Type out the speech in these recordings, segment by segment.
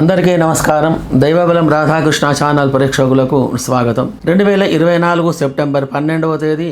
అందరికీ నమస్కారం. దైవబలం రాధాకృష్ణ ఛానల్ ప్రేక్షకులకు స్వాగతం. రెండు వేల ఇరవై నాలుగు సెప్టెంబర్ పన్నెండవ తేదీ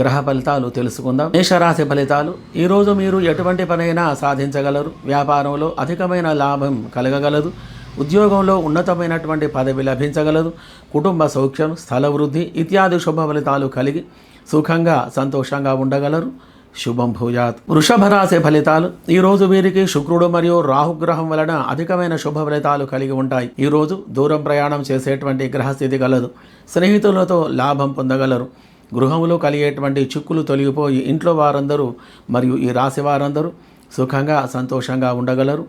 గ్రహ ఫలితాలు తెలుసుకుందాం. మేషరాశి ఫలితాలు ఈరోజు మీరు ఎటువంటి పనైనా సాధించగలరు. వ్యాపారంలో అధికమైన లాభం కలగగలదు. ఉద్యోగంలో ఉన్నతమైనటువంటి పదవి లభించగలదు. కుటుంబ సౌఖ్యం స్థల వృద్ధి ఇత్యాది శుభ ఫలితాలు కలిగి సుఖంగా సంతోషంగా ఉండగలరు. శుభం భూయాత్ వృషభ రాశి ఫలితాలు. ఈ రోజు వీరికి శుక్రుడు మరియు రాహుగ్రహం వలన అధికమైన శుభ ఫలితాలు కలిగి ఉంటాయి. ఈ రోజు దూరం ప్రయాణం చేసేటువంటి గ్రహస్థితి కలదు. స్నేహితులతో లాభం పొందగలరు. గృహంలో కలిగేటువంటి చిక్కులు తొలగిపోయి ఇంట్లో వారందరూ మరియు ఈ రాశి వారందరూ సుఖంగా సంతోషంగా ఉండగలరు.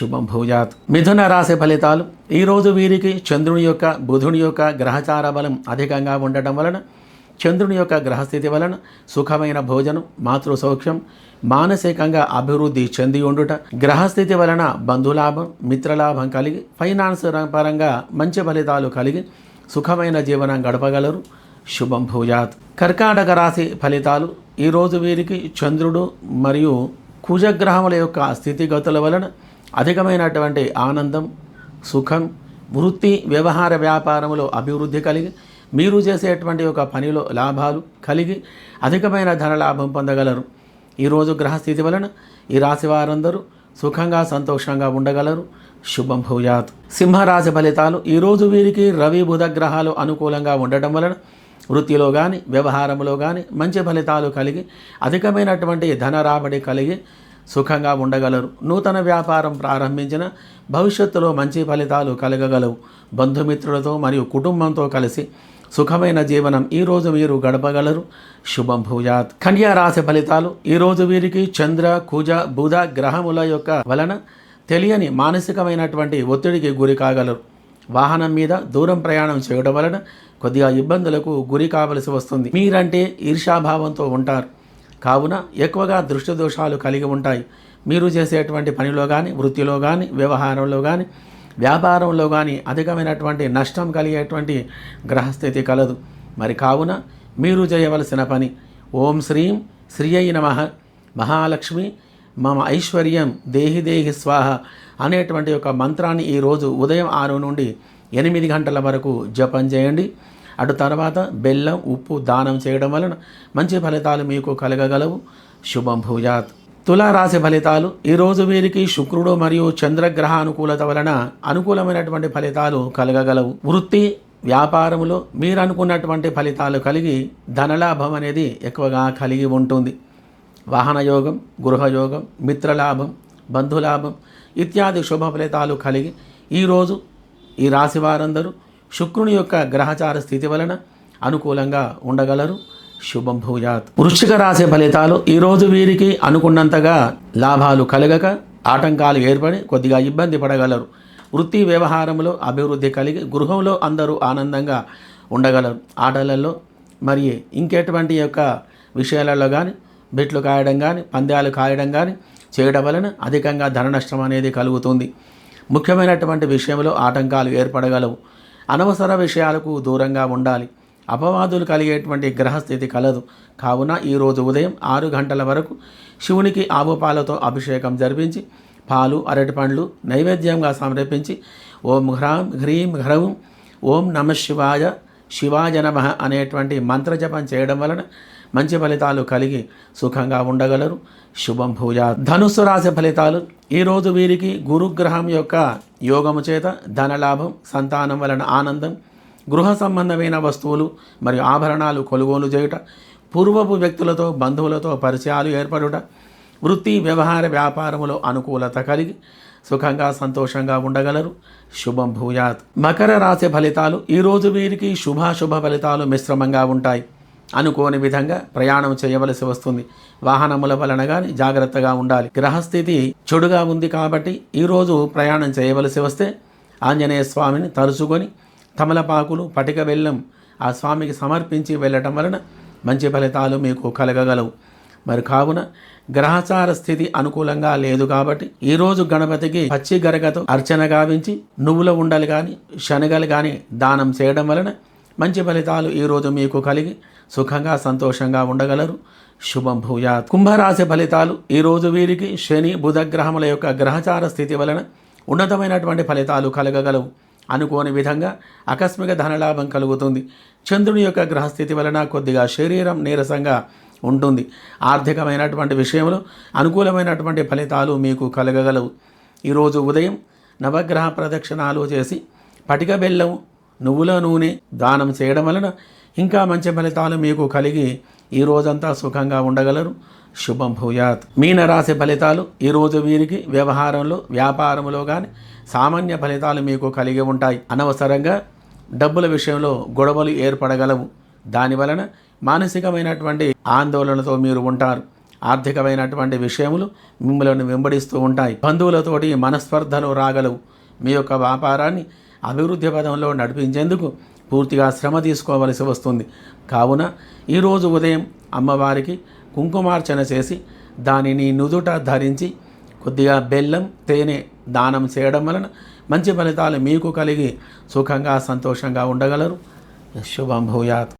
శుభం భూజాత్. మిథున రాశి ఫలితాలు. ఈరోజు వీరికి చంద్రుని యొక్క బుధుని యొక్క గ్రహచార బలం అధికంగా ఉండటం వలన చంద్రుని యొక్క గ్రహస్థితి వలన సుఖమైన భోజనం మాతృ సౌఖ్యం మానసికంగా అభివృద్ధి చెంది ఉండుట గ్రహస్థితి వలన బంధులాభం మిత్రలాభం కలిగి ఫైనాన్స్ పరంగా మంచి ఫలితాలు కలిగి సుఖమైన జీవనం గడపగలరు. శుభం భూజాత్ కర్కాటక రాశి ఫలితాలు ఈరోజు వీరికి చంద్రుడు మరియు కుజగ్రహముల యొక్క స్థితిగతుల వలన అధికమైనటువంటి ఆనందం సుఖం వృత్తి వ్యవహార వ్యాపారములో అభివృద్ధి కలిగి మీరు చేసేటువంటి ఒక పనిలో లాభాలు కలిగి అధికమైన ధన లాభం పొందగలరు ఈరోజు గ్రహస్థితి వలన ఈ రాశి వారందరూ సుఖంగా సంతోషంగా ఉండగలరు. శుభం భూయాత్ సింహరాశి ఫలితాలు ఈరోజు వీరికి రవి బుధ గ్రహాలు అనుకూలంగా ఉండటం వలన వృత్తిలో కానీ వ్యవహారంలో కానీ మంచి ఫలితాలు కలిగి అధికమైనటువంటి ధన రాబడి కలిగి సుఖంగా ఉండగలరు. నూతన వ్యాపారం ప్రారంభించిన భవిష్యత్తులో మంచి ఫలితాలు కలగగలవు. బంధుమిత్రులతో మరియు కుటుంబంతో కలిసి సుఖమైన జీవనం ఈరోజు మీరు గడపగలరు. శుభం భూయాత్. కన్యా రాశి ఫలితాలు ఈరోజు వీరికి చంద్ర కుజ బుధ గ్రహముల యొక్క వలన తెలియని మానసికమైనటువంటి ఒత్తిడికి గురి కాగలరు. వాహనం మీద దూరం ప్రయాణం చేయడం వలన కొద్దిగా ఇబ్బందులకు గురి కావలసి వస్తుంది. మీరంటే ఈర్షాభావంతో ఉంటారు. కావున ఎక్కువగా దృష్టి దోషాలు కలిగి ఉంటాయి. మీరు చేసేటువంటి పనిలో కానీ వృత్తిలో కానీ వ్యవహారంలో కానీ వ్యాపారంలో కానీ అధికమైనటువంటి నష్టం కలిగేటువంటి గ్రహస్థితి కలదు. మరి కావున మీరు చేయవలసిన పని ఓం శ్రీం శ్రీ అయి నమ. మహాలక్ష్మి మమ ఐశ్వర్యం దేహి దేహి స్వాహ అనేటువంటి ఒక మంత్రాన్ని ఈరోజు ఉదయం ఆరు నుండి ఎనిమిది గంటల వరకు జపం చేయండి. అటు తర్వాత బెల్లం ఉప్పు దానం చేయడం వలన మంచి ఫలితాలు మీకు కలగగలవు. శుభం భూయాత్. తులారాశి ఫలితాలు ఈరోజు వీరికి శుక్రుడు మరియు చంద్రగ్రహ అనుకూలత వలన అనుకూలమైనటువంటి ఫలితాలు కలగగలవు. వృత్తి వ్యాపారములో మీరు అనుకున్నటువంటి ఫలితాలు కలిగి ధనలాభం అనేది ఎక్కువగా కలిగి ఉంటుంది. వాహనయోగం గృహయోగం మిత్రలాభం బంధులాభం ఇత్యాది శుభ ఫలితాలు కలిగి ఈరోజు ఈ రాశి వారందరూ శుక్రుని యొక్క గ్రహచార స్థితి వలన అనుకూలంగా ఉండగలరు. శుభం భూయాత్ వృశ్చిక రాశి ఫలితాలు ఈరోజు వీరికి అనుకున్నంతగా లాభాలు కలగక ఆటంకాలు ఏర్పడి కొద్దిగా ఇబ్బంది పడగలరు. వృత్తి వ్యవహారంలో అభివృద్ధి కలిగి గృహంలో అందరూ ఆనందంగా ఉండగలరు. ఆటలలో మరి ఇంకెటువంటి యొక్క విషయాలలో కానీ బెట్లు కాయడం కానీ పందాలు కాయడం కానీ చేయడం వలన అధికంగా ధన నష్టం అనేది కలుగుతుంది. ముఖ్యమైనటువంటి విషయంలో ఆటంకాలు ఏర్పడగలవు. అనవసర విషయాలకు దూరంగా ఉండాలి. అపవాదులు కలిగేటువంటి గ్రహస్థితి కలదు. కావున ఈరోజు ఉదయం ఆరు గంటల వరకు శివునికి ఆవు పాలతో అభిషేకం జరిపించి పాలు అరటిపండ్లు నైవేద్యంగా సమర్పించి ఓం హ్రాం హ్రీం హ్రౌం ఓం నమ శివాయ శివాయ నమ అనేటువంటి మంత్రజపం చేయడం వలన మంచి ఫలితాలు కలిగి సుఖంగా ఉండగలరు. శుభం భూయా. ధనుసు రాశి ఫలితాలు. ఈరోజు వీరికి గురుగ్రహం యొక్క యోగము చేత ధనలాభం సంతానం వలన ఆనందం గృహ సంబంధమైన వస్తువులు మరియు ఆభరణాలు కొనుగోలు చేయుట పూర్వపు వ్యక్తులతో బంధువులతో పరిచయాలు ఏర్పడుట వృత్తి వ్యవహార వ్యాపారములో అనుకూలత కలిగి సుఖంగా సంతోషంగా ఉండగలరు. శుభం భూయాత్. మకర రాశి ఫలితాలు ఈరోజు వీరికి శుభాశుభ ఫలితాలు మిశ్రమంగా ఉంటాయి. అనుకోని విధంగా ప్రయాణం చేయవలసి వస్తుంది. వాహనముల వలన కానీ జాగ్రత్తగా ఉండాలి. గ్రహస్థితి చెడుగా ఉంది కాబట్టి ఈరోజు ప్రయాణం చేయవలసి వస్తే ఆంజనేయ స్వామిని తరుచుకొని తమలపాకులు పటిక బెల్లం ఆ స్వామికి సమర్పించి వెళ్ళటం వలన మంచి ఫలితాలు మీకు కలగగలవు. మరి కావున గ్రహచార స్థితి అనుకూలంగా లేదు కాబట్టి ఈరోజు గణపతికి పచ్చి గరగతో అర్చన గావించి నువ్వుల ఉండలు కానీ శనగలు కానీ దానం చేయడం వలన మంచి ఫలితాలు ఈరోజు మీకు కలిగి సుఖంగా సంతోషంగా ఉండగలరు. శుభం భూయాత్. కుంభరాశి ఫలితాలు ఈరోజు వీరికి శని బుధ గ్రహముల యొక్క గ్రహచార స్థితి వలన ఉన్నతమైనటువంటి ఫలితాలు కలగగలవు. అనుకోని విధంగా ఆకస్మిక ధనలాభం కలుగుతుంది. చంద్రుని యొక్క గ్రహస్థితి వలన కొద్దిగా శరీరం నీరసంగా ఉంటుంది. ఆర్థికమైనటువంటి విషయంలో అనుకూలమైనటువంటి ఫలితాలు మీకు కలగగలవు. ఈరోజు ఉదయం నవగ్రహ ప్రదక్షిణాలు చేసి పటిక బెల్లం నువ్వుల నూనె దానం చేయడం వలన ఇంకా మంచి ఫలితాలు మీకు కలిగి ఈ రోజంతా సుఖంగా ఉండగలరు. శుభం భూయాత్. మీనరాశి ఫలితాలు ఈరోజు వీరికి వ్యవహారంలో వ్యాపారంలో కానీ సామాన్య ఫలితాలు మీకు కలిగి ఉంటాయి. అనవసరంగా డబ్బుల విషయంలో గొడవలు ఏర్పడగలవు. దానివలన మానసికమైనటువంటి ఆందోళనతో మీరు ఉంటారు. ఆర్థికమైనటువంటి విషయములు మిమ్మల్ని వెంబడిస్తూ ఉంటాయి. బంధువులతోటి మనస్పర్ధలు రాగలవు. మీ యొక్క వ్యాపారాన్ని అభివృద్ధి పదంలో నడిపించేందుకు పూర్తిగా శ్రమ తీసుకోవలసి వస్తుంది. కావున ఈరోజు ఉదయం అమ్మవారికి కుంకుమార్చన చేసి దానిని నుదుట ధరించి కొద్దిగా బెల్లం తేనె దానం చేయడం వలన మంచి ఫలితాలు మీకు కలిగి సుఖంగా సంతోషంగా ఉండగలరు. శుభం భూయాత్.